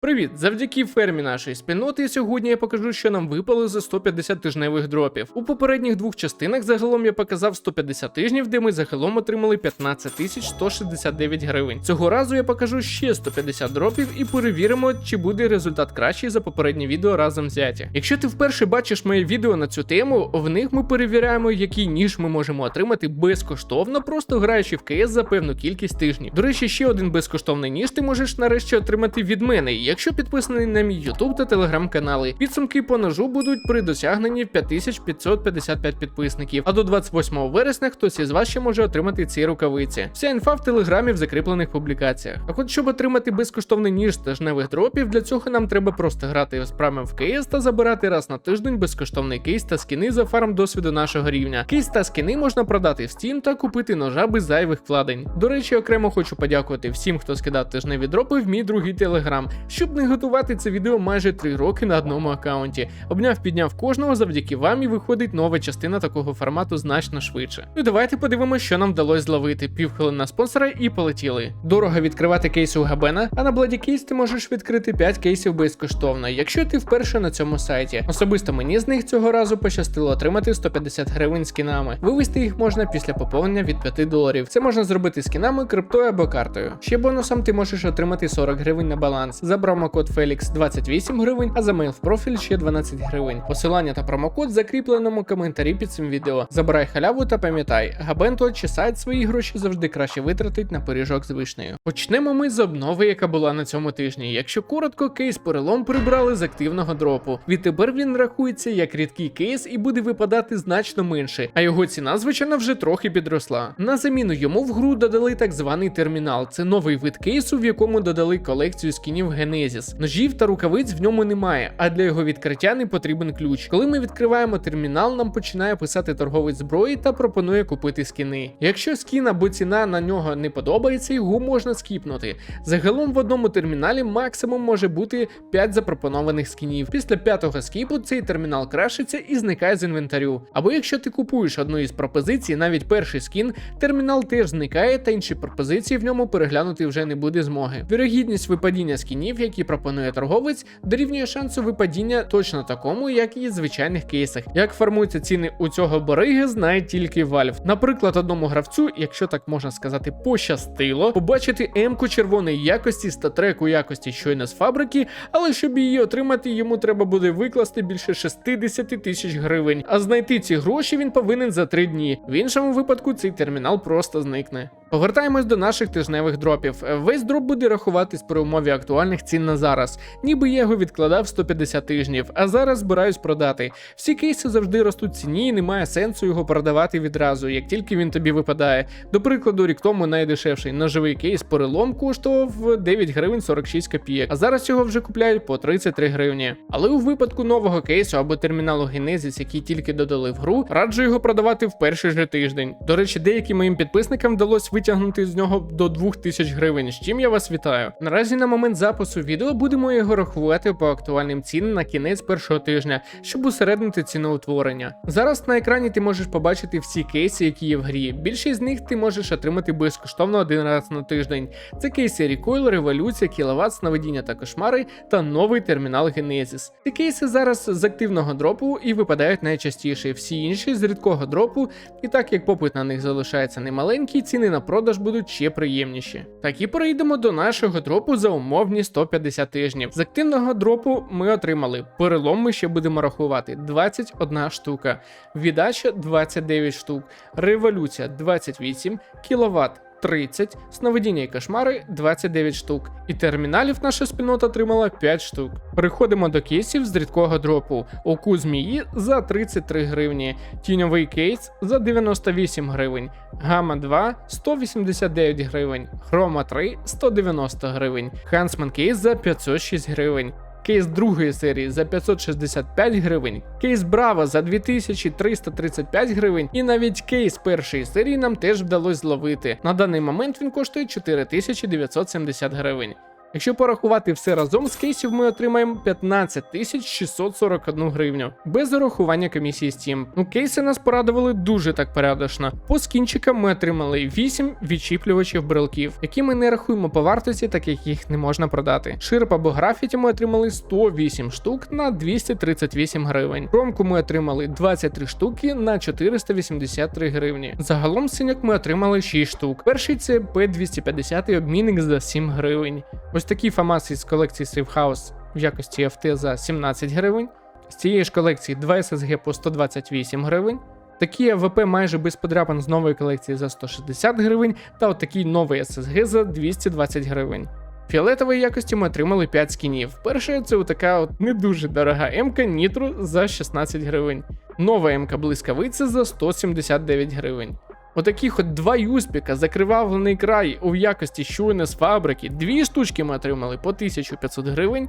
Привіт! Завдяки фермі нашої спільноти сьогодні я покажу, що нам випало за 150 тижневих дропів. У попередніх двох частинах загалом я показав 150 тижнів, де ми загалом отримали 15 тисяч 169 гривень. Цього разу я покажу ще 150 дропів і перевіримо, чи буде результат кращий за попереднє відео разом взяті. Якщо ти вперше бачиш моє відео на цю тему, в них ми перевіряємо, який ніж ми можемо отримати безкоштовно, просто граючи в КС за певну кількість тижнів. До речі, ще один безкоштовний ніж ти можеш нарешті отримати від мене, якщо підписаний на мій YouTube та телеграм канали. Підсумки по ножу будуть при досягненні 5555 підписників. А до 28 вересня хтось із вас ще може отримати ці рукавиці. Вся інфа в телеграмі в закріплених публікаціях. А от щоб отримати безкоштовний ніж тижневих дропів, для цього нам треба просто грати з прами в КС та забирати раз на тиждень безкоштовний кейс та скіни за фарм досвіду нашого рівня. Кейс та скіни можна продати в Steam та купити ножа без зайвих вкладень. До речі, окремо хочу подякувати всім, хто скидав тижневі дропи в мій другий телеграм, щоб не готувати це відео майже 3 роки на одному аккаунті. Обняв підняв кожного завдяки вам і виходить нова частина такого формату значно швидше. Ну давайте подивимося, що нам вдалося зловити. Півхвилин на спонсора і полетіли. Дорого відкривати кейси у Габена, а на Bloody Case ти можеш відкрити 5 кейсів безкоштовно, якщо ти вперше на цьому сайті. Особисто мені з них цього разу пощастило отримати 150 гривень скінами. Вивести їх можна після поповнення від 5 доларів. Це можна зробити скінами, криптою або картою. Ще бонусом ти можеш отримати 40 гривень на баланс. За промокод Felix 28 гривень, а за мейл в профіль ще 12 гривень. Посилання та промокод в закріпленому коментарі під цим відео. Забирай халяву та пам'ятай, Габенто чи сайт свої гроші завжди краще витратить на пиріжок з вишнею. Почнемо ми з обнови, яка була на цьому тижні. Якщо коротко, кейс перелом прибрали з активного дропу. Відтепер він рахується як рідкий кейс і буде випадати значно менше, а його ціна, звичайно, вже трохи підросла. На заміну йому в гру додали так званий термінал. Це новий вид кейсу, в якому додали колекцію скінів Genesis. Ножів та рукавиць в ньому немає, а для його відкриття не потрібен ключ. Коли ми відкриваємо термінал, нам починає писати торговець зброї та пропонує купити скіни. Якщо скін або ціна на нього не подобається, його можна скіпнути. Загалом в одному терміналі максимум може бути 5 запропонованих скінів. Після п'ятого скіпу цей термінал крашиться і зникає з інвентарю. Або якщо ти купуєш одну із пропозицій, навіть перший скін, термінал теж зникає, та інші пропозиції в ньому переглянути вже не буде змоги. Вірогідність випадіння скінів, які пропонує торговець, дорівнює шансу випадіння точно такому, як і в звичайних кейсах. Як формуються ціни у цього бориги, знає тільки Valve. Наприклад, одному гравцю, якщо так можна сказати, пощастило, побачити М-ку червоної якості статреку якості щойно з фабрики, але щоб її отримати, йому треба буде викласти більше 60 тисяч гривень. А знайти ці гроші він повинен за 3 дні. В іншому випадку цей термінал просто зникне. Повертаємось до наших тижневих дропів. Весь дроп буде рахуватись при умові актуальних цін на зараз. Ніби я його відкладав 150 тижнів, а зараз збираюсь продати. Всі кейси завжди ростуть ціні і немає сенсу його продавати відразу, як тільки він тобі випадає. До прикладу, рік тому найдешевший ножовий кейс перелом коштував 9 гривень 46 копійок, а зараз його вже купляють по 33 гривні. Але у випадку нового кейсу або терміналу Genesis, який тільки додали в гру, раджу його продавати в перший же тиждень. До речі, деяким моїм підписникам вдалося витягнути з нього до 2000 гривень, з чим я вас вітаю. Наразі на момент запису відео будемо його рахувати по актуальним цінам на кінець першого тижня, щоб усереднити ціноутворення. Зараз на екрані ти можеш побачити всі кейси, які є в грі. Більшість з них ти можеш отримати безкоштовно один раз на тиждень. Це кейси Recoil, Революція, Кіловат, Сновидіння та кошмари та новий термінал Genesis. Ці кейси зараз з активного дропу і випадають найчастіше. Всі інші з рідкого дропу, і так як попит на них залишається немаленький, ціни на продаж будуть ще приємніші. Так і перейдемо до нашого дропу за умовні 150 тижнів. З активного дропу ми отримали перелом. Ми ще будемо рахувати 21 штука, віддача 29 штук, революція 28, кіловат 30, сновидіння і кошмари 29 штук. І терміналів наша спільнота отримала 5 штук. Переходимо до кейсів з рідкого дропу. Оку змії за 33 гривні, тіньовий кейс за 98 гривень, гамма 2 189 гривень, хрома 3 190 гривень, хансман кейс за 506 гривень. Кейс другої серії за 565 гривень, кейс Браво за 2335 гривень, і навіть кейс першої серії нам теж вдалося зловити. На даний момент він коштує 4970 гривень. Якщо порахувати все разом з кейсів, ми отримаємо 15 тисяч 641 гривню без урахування комісії Steam. Ну, кейси нас порадували дуже так порядочно. По скінчикам ми отримали 8 відчіплювачів брелків, які ми не рахуємо по вартості, так як їх не можна продати. Ширп або графіті ми отримали 108 штук на 238 гривень. Промку ми отримали 23 штуки на 483 гривні. Загалом синяк ми отримали 6 штук. Перший це P250 обмінник за 7 гривень. Ось такий фамас із колекції House в якості FT за 17 гривень. З цієї ж колекції 2 SSG по 128 гривень. Такі АВП майже без подряпин з нової колекції за 160 гривень, та отакий новий SSG за 220 гривень. Фіолетової якості ми отримали 5 скінів. Перша це така от не дуже дорога МК Нітро за 16 гривень. Нова МК Блискавиця за 179 гривень. Отаких от два юспіка, закривавлений край у якості щойно з фабрики. Дві штучки ми отримали по 1500 гривень.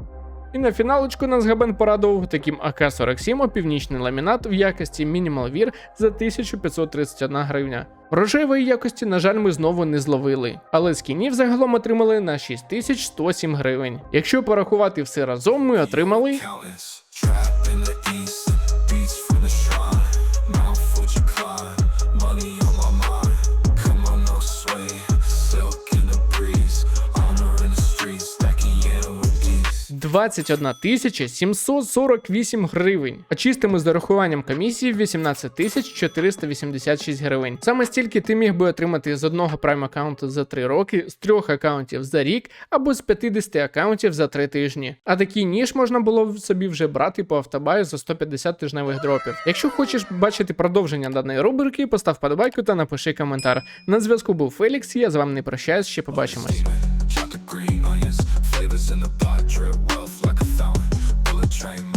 І на фіналочку нас Габен порадував таким АК-47 північний ламінат в якості Minimal Wear за 1531 гривня. Рожевої якості, на жаль, ми знову не зловили, але скінів загалом отримали на 6107 гривень. Якщо порахувати все разом, ми отримали 21 748 гривень, а чистими з зарахуванням комісії 18 486 гривень. Саме стільки ти міг би отримати з одного прайм аккаунту за 3 роки, з трьох аккаунтів за рік або з 50 аккаунтів за 3 тижні. А такий ніж можна було собі вже брати по автобаю за 150 тижневих дропів. Якщо хочеш бачити продовження даної рубрики, постав подобайку та напиши коментар. На зв'язку був Фелікс, я з вами не прощаюсь, ще побачимось. in the pot, drip wealth like a fountain. Bullet train